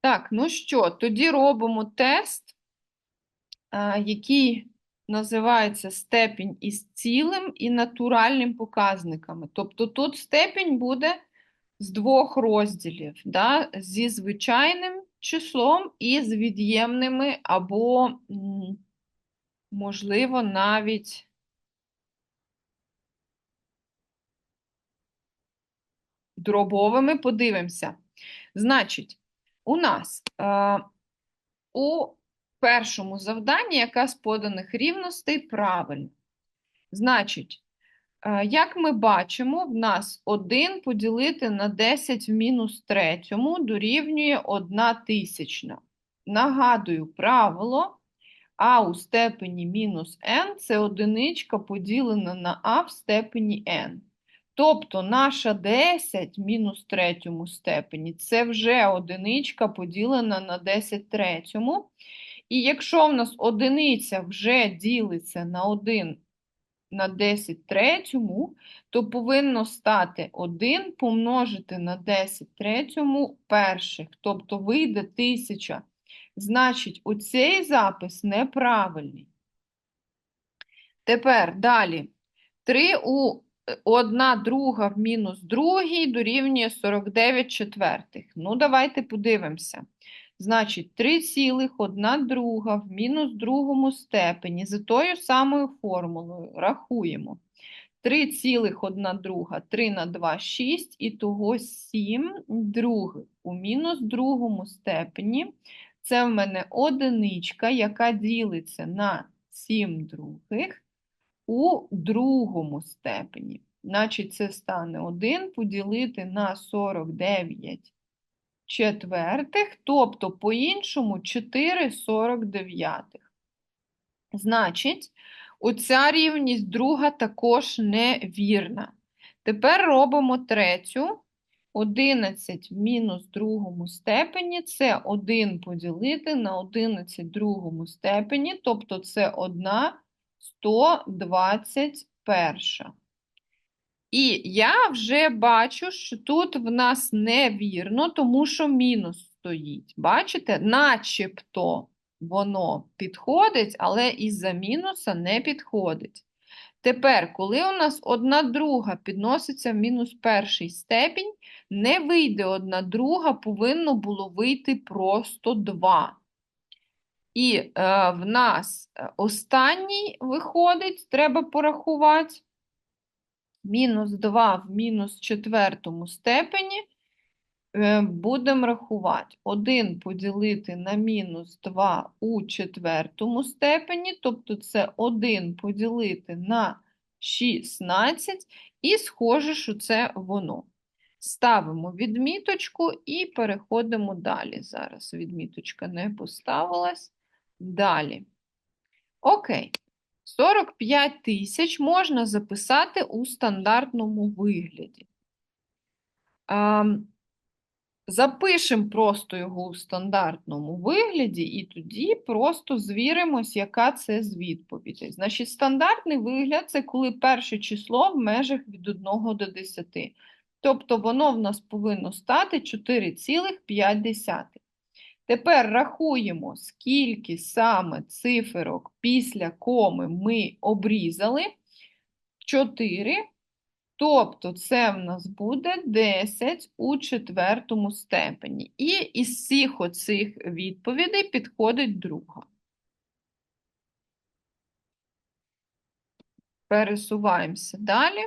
Так, ну що, тоді робимо тест, який називається степінь із цілим і натуральним показниками. Тобто тут степінь буде з двох розділів, да? зі звичайним числом і з від'ємними, або, можливо, навіть дробовими. Подивимося. Значить, у нас е, у першому завданні яка з поданих рівностей правильна. Значить, е, як ми бачимо, в нас 1 поділити на 10 в мінус третьому дорівнює 1 тисячна. Нагадую правило, а у степені мінус n це одиничка поділена на а в степені n. Тобто наша 10 мінус третьому степені це вже одиничка поділена на 10 третьому. І якщо в нас одиниця вже ділиться на 1 на 10 третьому, то повинно стати 1 помножити на 10 третьому перших. Тобто вийде 1000. Значить, оцей запис неправильний. Тепер далі. 3 у 1 друга в мінус другій дорівнює 49 четвертих. Ну, давайте подивимося. Значить, 3,1 друга в мінус другому степені за тою самою формулою рахуємо. 3,1 друга, 3 на 2, 6, і того 7 других у мінус другому степені. Це в мене одиничка, яка ділиться на 7 других у другому степені. Значить, це стане 1 поділити на 49 четвертих, тобто по-іншому 4 49. Значить, оця рівність друга також невірна. Тепер робимо третю. 11 в мінус другому степені це 1 поділити на 11 в другому степені, тобто це 1 121. І я вже бачу, що тут в нас невірно, тому що мінус стоїть. Бачите? Начебто воно підходить, але із-за мінуса не підходить. Тепер, коли у нас одна друга підноситься в мінус перший степінь, не вийде одна друга, повинно було вийти просто 2. І е, в нас е, останній виходить, треба порахувати. Мінус 2 в мінус четвертому степені е, будемо рахувати. 1 поділити на мінус 2 у четвертому степені, тобто це 1 поділити на 16, і схоже, що це воно. Ставимо відміточку і переходимо далі. Зараз відміточка не поставилась. Далі. Окей. 45 тисяч можна записати у стандартному вигляді. Запишемо просто його у стандартному вигляді, і тоді просто звіримось, яка це з відповідей. Значить, стандартний вигляд це коли перше число в межах від 1 до 10. Тобто воно в нас повинно стати 4,5. Тепер рахуємо, скільки саме циферок після коми ми обрізали. 4. Тобто це в нас буде 10 у четвертому степені. І із всіх оцих відповідей підходить друга. Пересуваємося далі.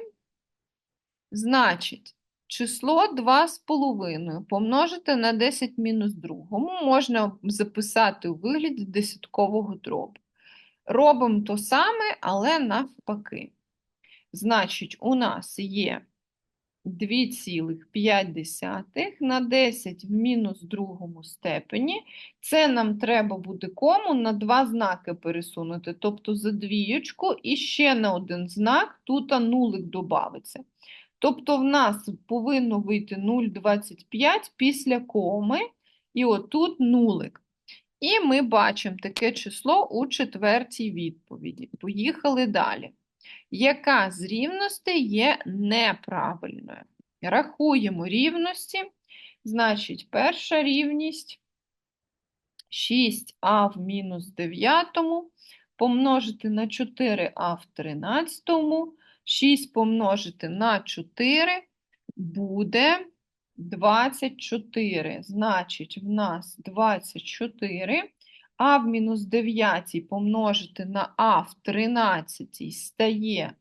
Значить, число 2,5 помножити на 10 мінус другому можна записати у вигляді десяткового дробу. Робимо то саме, але навпаки. Значить, у нас є 2,5 на 10 в мінус другому степені. Це нам треба буде кому на два знаки пересунути, тобто за двієчку і ще на один знак, тут нулик додається. Тобто в нас повинно вийти 0,25 після коми, і отут нулик. І ми бачимо таке число у четвертій відповіді. Поїхали далі. Яка з рівностей є неправильною? Рахуємо рівності. Значить, перша рівність 6а в мінус 9 помножити на 4а в 13, 6 помножити на 4 буде 24. Значить, в нас 24. А в мінус 9 помножити на А в 13 стає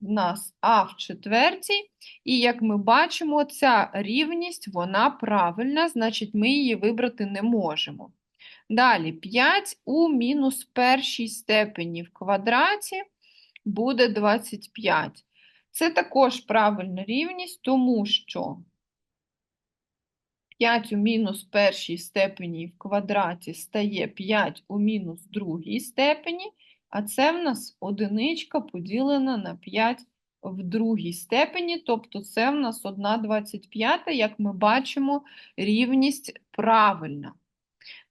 в нас А в четвертій. І як ми бачимо, ця рівність, вона правильна, значить ми її вибрати не можемо. Далі 5 у мінус першій степені в квадраті буде 25. Це також правильна рівність, тому що 5 у мінус першій степені в квадраті стає 5 у мінус другій степені, а це в нас одиничка поділена на 5 в другій степені, тобто це в нас 1,25, як ми бачимо, рівність правильна.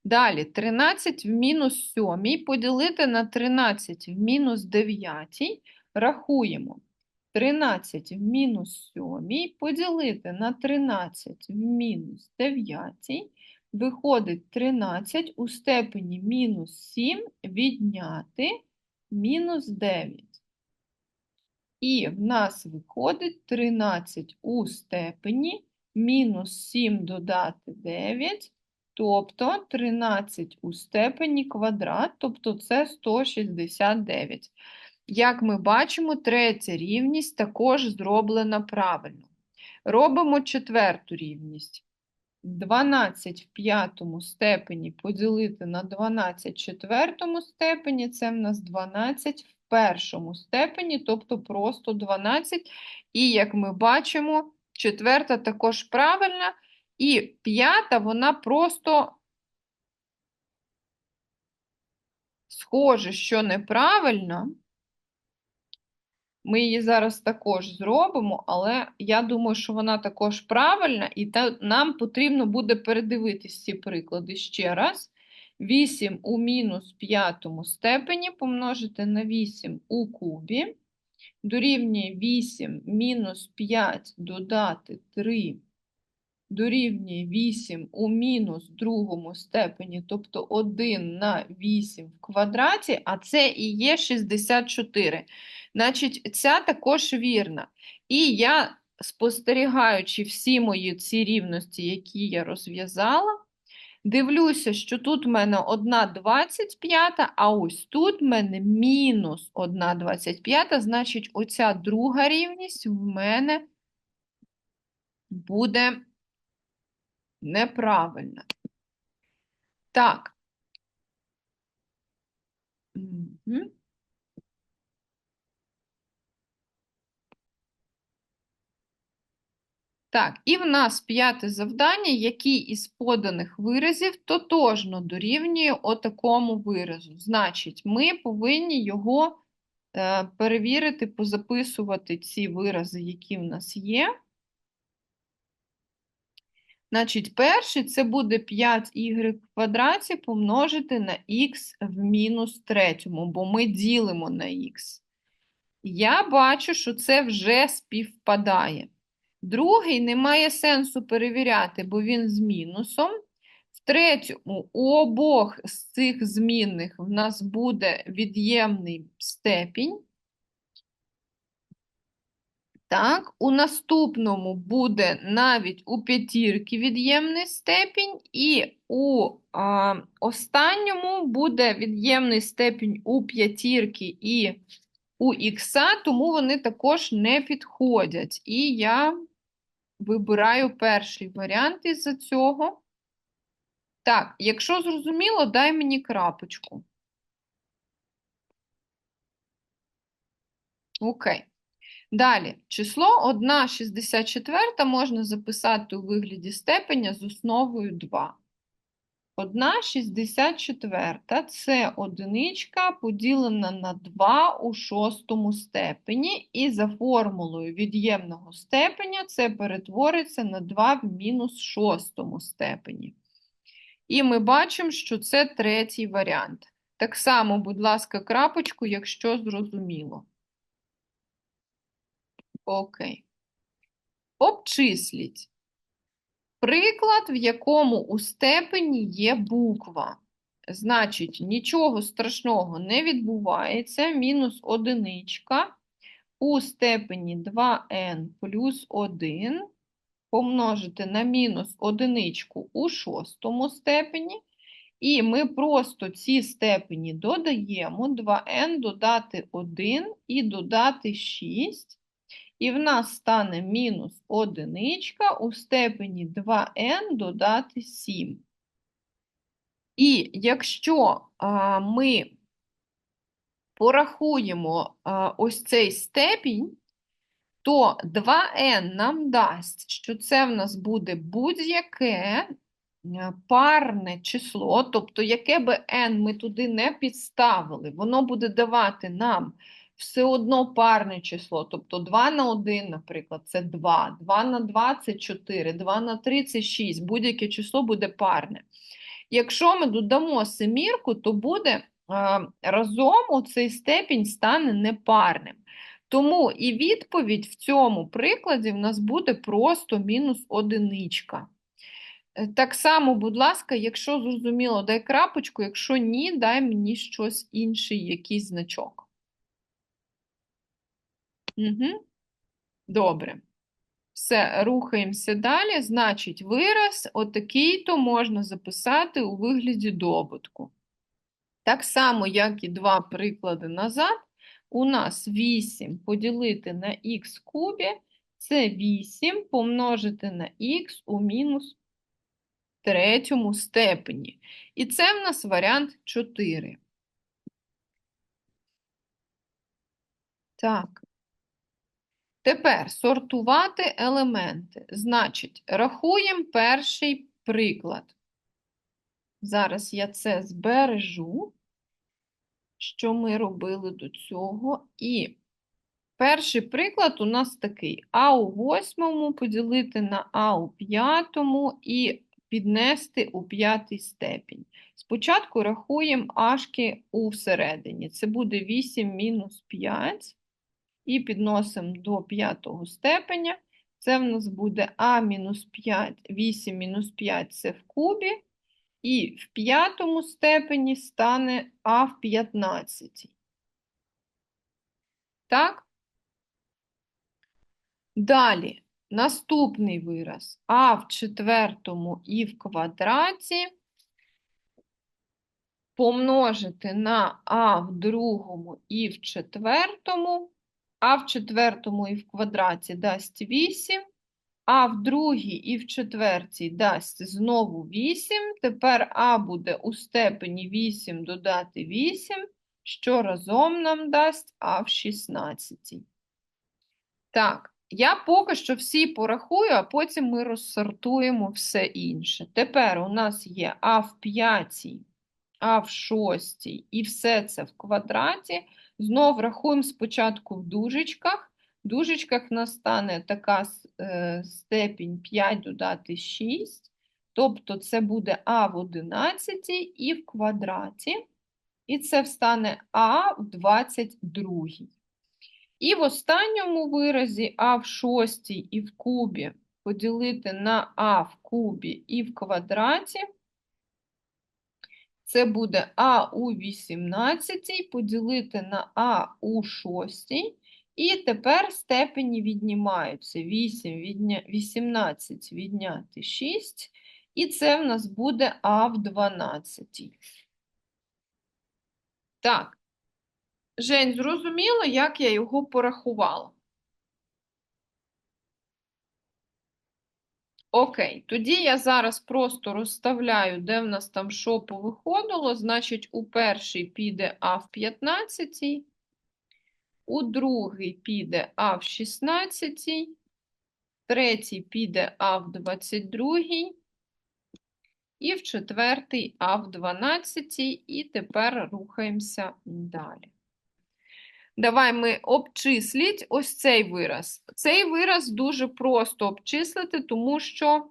Далі 13 в мінус 7 поділити на 13 в мінус 9, рахуємо. 13 в мінус 7 поділити на 13 в мінус 9, виходить 13 у степені мінус 7 відняти мінус 9. І в нас виходить 13 у степені мінус 7 додати 9, тобто 13 у степені квадрат, тобто це 169. Як ми бачимо, третя рівність також зроблена правильно. Робимо четверту рівність. 12 в п'ятому степені поділити на 12 в четвертому степені, це в нас 12 в першому степені, тобто просто 12. І, як ми бачимо, четверта також правильна, і п'ята, вона просто схоже, що неправильна. Ми її зараз також зробимо, але я думаю, що вона також правильна, і та, нам потрібно буде передивитись ці приклади ще раз. 8 у мінус п'ятому степені помножити на 8 у кубі. Дорівнює 8 мінус 5 додати 3 дорівнює 8 у мінус другому степені, тобто 1 на 8 в квадраті, а це і є 64. Значить, ця також вірна. І я, спостерігаючи всі мої ці рівності, які я розв'язала, дивлюся, що тут в мене 1,25, а ось тут в мене мінус 1,25, значить, оця друга рівність в мене буде неправильна. Так. Так, і в нас п'яте завдання, який із поданих виразів тотожно дорівнює отакому виразу. Значить, ми повинні його е, перевірити, позаписувати ці вирази, які в нас є. Значить, перший це буде 5y в квадраті помножити на х в мінус третьому, бо ми ділимо на х. Я бачу, що це вже співпадає. Другий не має сенсу перевіряти, бо він з мінусом. В третьому, у обох з цих змінних в нас буде від'ємний степінь. Так, у наступному буде навіть у п'ятірки від'ємний степінь, і у а, останньому буде від'ємний степінь у п'ятірки і у ікса, тому вони також не підходять. І я вибираю перший варіант із-за цього. Так, якщо зрозуміло, дай мені крапочку. Окей. Далі, число 1,64 можна записати у вигляді степеня з основою 2. 1,64 це одиничка поділена на 2 у шостому степені, і за формулою від'ємного степеня це перетвориться на 2 в мінус шостому степені. І ми бачимо, що це третій варіант. Так само, будь ласка, крапочку, якщо зрозуміло. Окей. Обчисліть. Приклад, в якому у степені є буква. Значить, нічого страшного не відбувається. Мінус одиничка у степені 2n плюс 1 помножити на мінус одиничку у шостому степені. І ми просто ці степені додаємо 2n додати 1 і додати 6. І в нас стане мінус одиничка у степені 2n додати 7. І якщо а, ми порахуємо а, ось цей степінь, то 2n нам дасть, що це в нас буде будь-яке парне число, тобто яке би n ми туди не підставили, воно буде давати нам все одно парне число, тобто 2 на 1, наприклад, це 2, 2 на 2 це 4, 2 на 3 це 6, будь-яке число буде парне. Якщо ми додамо семірку, то буде а, разом у цей степінь стане непарним. Тому і відповідь в цьому прикладі в нас буде просто мінус одиничка. Е, Так само, будь ласка, якщо зрозуміло, дай крапочку, якщо ні, дай мені щось інший, якийсь значок. Угу. Добре. Все, рухаємося далі. Значить, вираз отакий-то можна записати у вигляді добутку. Так само, як і два приклади назад, у нас 8 поділити на х кубі, це 8 помножити на х у мінус третьому степені. І це в нас варіант 4. Так. Тепер сортувати елементи. Значить, рахуємо перший приклад. Зараз я це збережу, що ми робили до цього. І перший приклад у нас такий: А у восьмому поділити на А у п'ятому і піднести у п'ятий степінь. Спочатку рахуємо ашки у всередині. Це буде 8 мінус 5. І підносимо до п'ятого степеня. Це в нас буде А мінус 5, 8 мінус 5 це в кубі. І в п'ятому степені стане А в 15. Так? Далі, наступний вираз. А в четвертому і в квадраті помножити на А в другому і в четвертому. А в четвертому і в квадраті дасть 8, а в другій і в четвертій дасть знову 8. Тепер А буде у степені 8 додати 8, що разом нам дасть А в 16. Так, я поки що всі порахую, а потім ми розсортуємо все інше. Тепер у нас є А в п'ятій, А в шостій і все це в квадраті. Знов рахуємо спочатку в дужечках. В дужечках в нас стане така е, степінь 5 додати 6. Тобто це буде А в 11 і в квадраті. І це встане А в 22. І в останньому виразі А в 6 і в кубі поділити на А в кубі і в квадраті. Це буде А у 18 поділити на А у 6. І тепер степені віднімаються. 8 відня... 18 відняти 6. І це в нас буде А в 12. Так. Жень, зрозуміло, як я його порахувала? Окей, тоді я зараз просто розставляю, де в нас там що повиходило. Значить, у перший піде А в 15, у другий піде А в 16, третій піде А в 22, і в четвертий А в 12, і тепер рухаємося далі. Давай ми обчисліть ось цей вираз. Цей вираз дуже просто обчислити, тому що,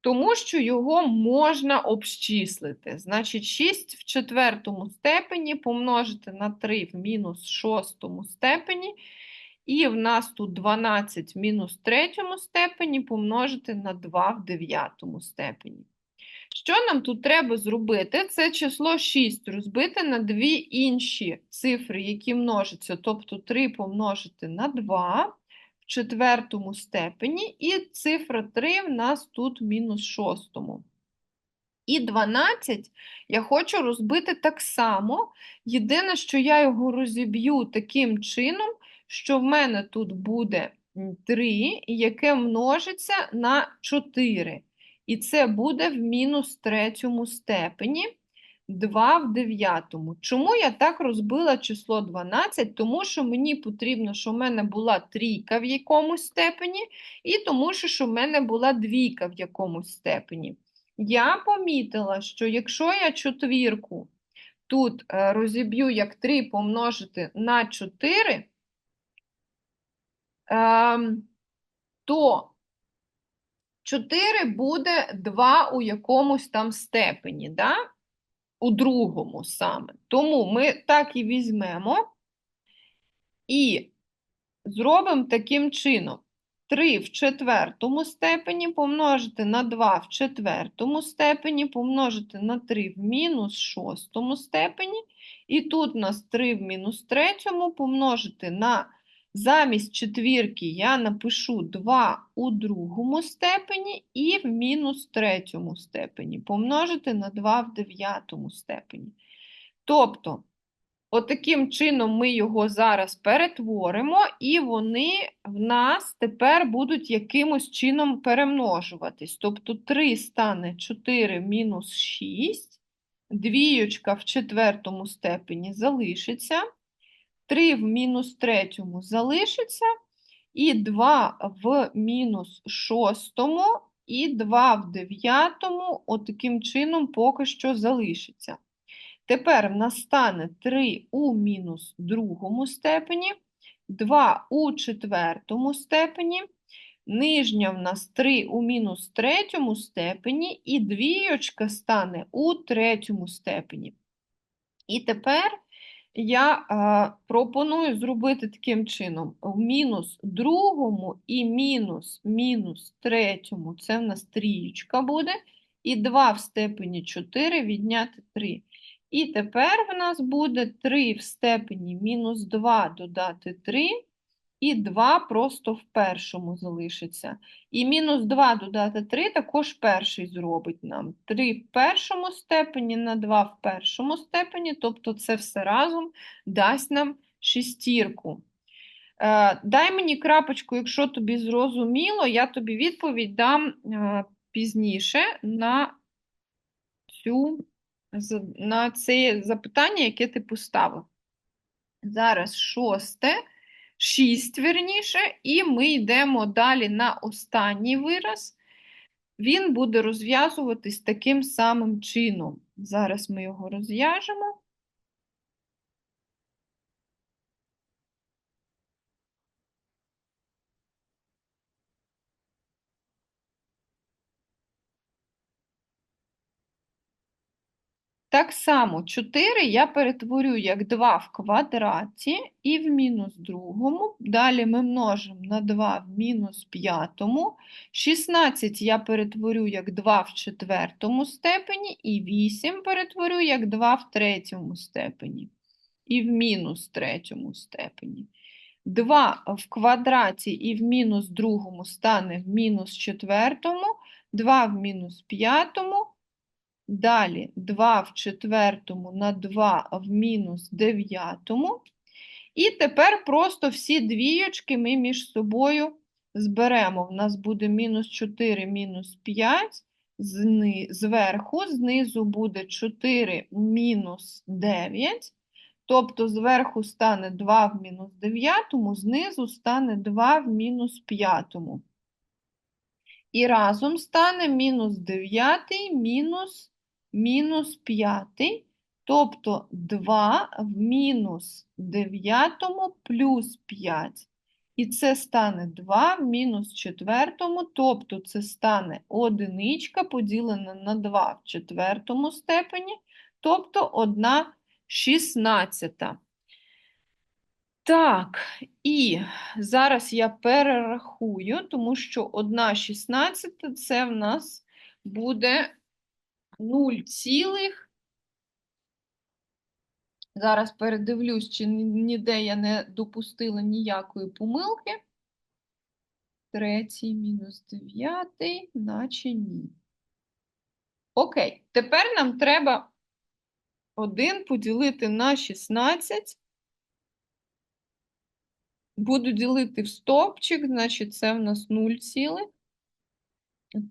тому що його можна обчислити. Значить, 6 в четвертому степені помножити на 3 в мінус шостому степені. І в нас тут 12 в мінус третьому степені помножити на 2 в дев'ятому степені. Що нам тут треба зробити? Це число 6 розбити на дві інші цифри, які множаться, тобто 3 помножити на 2 в четвертому степені, і цифра 3 в нас тут мінус шостому. І 12 я хочу розбити так само. Єдине, що я його розіб'ю таким чином, що в мене тут буде 3, яке множиться на 4. І це буде в мінус третьому степені 2 в дев'ятому. Чому я так розбила число 12? Тому що мені потрібно, щоб в мене була трійка в якомусь степені, і тому що, що в мене була двійка в якомусь степені. Я помітила, що якщо я четвірку тут е, розіб'ю як 3 помножити на 4, ем, то 4 буде 2 у якомусь там степені, да? у другому саме. Тому ми так і візьмемо і зробимо таким чином. 3 в четвертому степені помножити на 2 в четвертому степені, помножити на 3 в мінус шостому степені. І тут у нас 3 в мінус третьому помножити на замість четвірки я напишу 2 у другому степені і в мінус третьому степені помножити на 2 в дев'ятому степені. Тобто, Отаким чином ми його зараз перетворимо, і вони в нас тепер будуть якимось чином перемножуватись. Тобто 3 стане 4 мінус 6, двіючка в четвертому степені залишиться, 3 в мінус третьому залишиться, і 2 в мінус шостому, і 2 в дев'ятому, отаким чином поки що залишиться. Тепер в нас стане 3 у мінус другому степені, 2 у четвертому степені, нижня в нас 3 у мінус третьому степені, і двійочка стане у третьому степені. І тепер я пропоную зробити таким чином: в мінус другому і мінус мінус третьому це в нас трієчка буде, і 2 в степені 4 відняти 3. І тепер в нас буде 3 в степені мінус 2 додати 3, і 2 просто в першому залишиться. І мінус 2 додати 3 також перший зробить нам. 3 в першому степені на 2 в першому степені, тобто це все разом дасть нам шестірку. Е, дай мені крапочку, якщо тобі зрозуміло, я тобі відповідь дам е, пізніше на цю на це запитання, яке ти поставив. Зараз шосте, шість, верніше, і ми йдемо далі на останній вираз. Він буде розв'язуватись таким самим чином. Зараз ми його розв'яжемо. Так само 4 я перетворю як 2 в квадраті і в мінус другому. Далі ми множимо на 2 в мінус п'ятому. 16 я перетворю як 2 в четвертому степені, і 8 перетворю як 2 в третьому степені. І в мінус третьому степені. 2 в квадраті і в мінус другому стане в мінус четвертому, 2 в мінус п'ятому. Далі 2 в четвертому на 2 в мінус дев'ятому. І тепер просто всі двійочки ми між собою зберемо. У нас буде мінус 4, мінус 5, зверху, знизу буде 4 мінус 9. Тобто зверху стане 2 в мінус 9, знизу стане 2 в мінус 5. І разом стане мінус 9, мінус мінус 5, тобто 2 в мінус 9 плюс 5. І це стане 2 в мінус 4, тобто це стане одиничка поділена на 2 в четвертому степені, тобто 1 шістнадцята. Так, і зараз я перерахую, тому що 1 шістнадцята це в нас буде 0 цілих. Зараз передивлюсь, чи ніде я не допустила ніякої помилки. Третій мінус дев'ятий, наче ні. Окей, тепер нам треба 1 поділити на 16. Буду ділити в стовпчик, значить це в нас 0 цілих.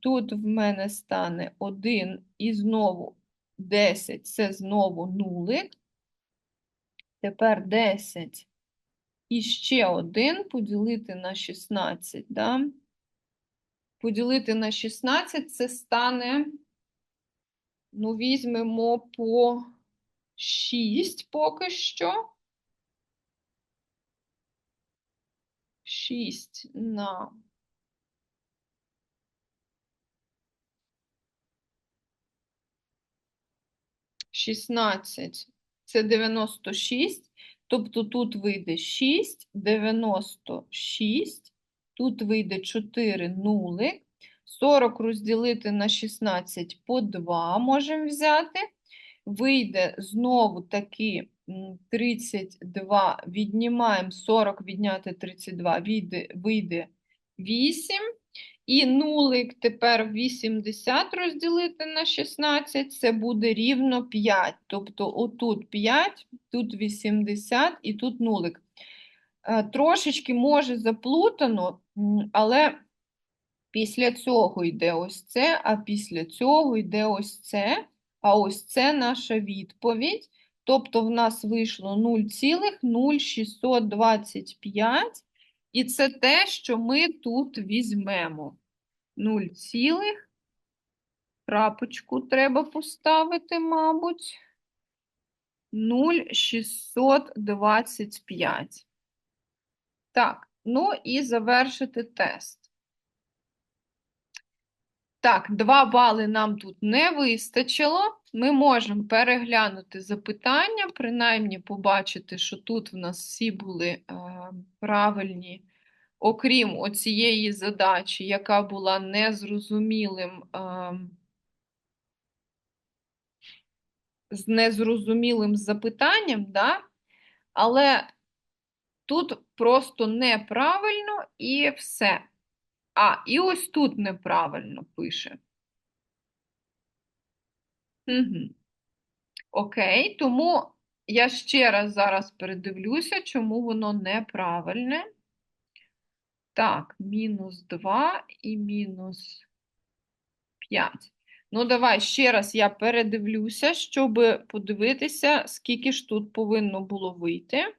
Тут в мене стане 1 і знову 10, це знову нулик. Тепер 10 і ще 1 поділити на 16, да? Поділити на 16 це стане, ну, візьмемо по 6 поки що. 6 на 16 це 96, тобто тут вийде 6, 96, тут вийде 4 нули, 40 розділити на 16 по 2 можемо взяти, вийде знову таки 32, віднімаємо 40, відняти 32, вийде, вийде 8. І нулик тепер 80 розділити на 16, це буде рівно 5. Тобто отут 5, тут 80 і тут нулик. Е, Трошечки може заплутано, але після цього йде ось це, а після цього йде ось це. А ось це наша відповідь. Тобто в нас вийшло 0,0625. І це те, що ми тут візьмемо. 0 цілих. Крапочку треба поставити, мабуть. 0,625. Так, ну і завершити тест. Так, 2 бали нам тут не вистачило. Ми можемо переглянути запитання, принаймні побачити, що тут в нас всі були е, правильні, окрім оцієї задачі, яка була незрозумілим, е, з незрозумілим запитанням, да? але тут просто неправильно і все. А, і ось тут неправильно пише. Угу. Окей, тому я ще раз зараз передивлюся, чому воно неправильне. Так, мінус 2 і мінус 5. Ну, давай ще раз я передивлюся, щоб подивитися, скільки ж тут повинно було вийти.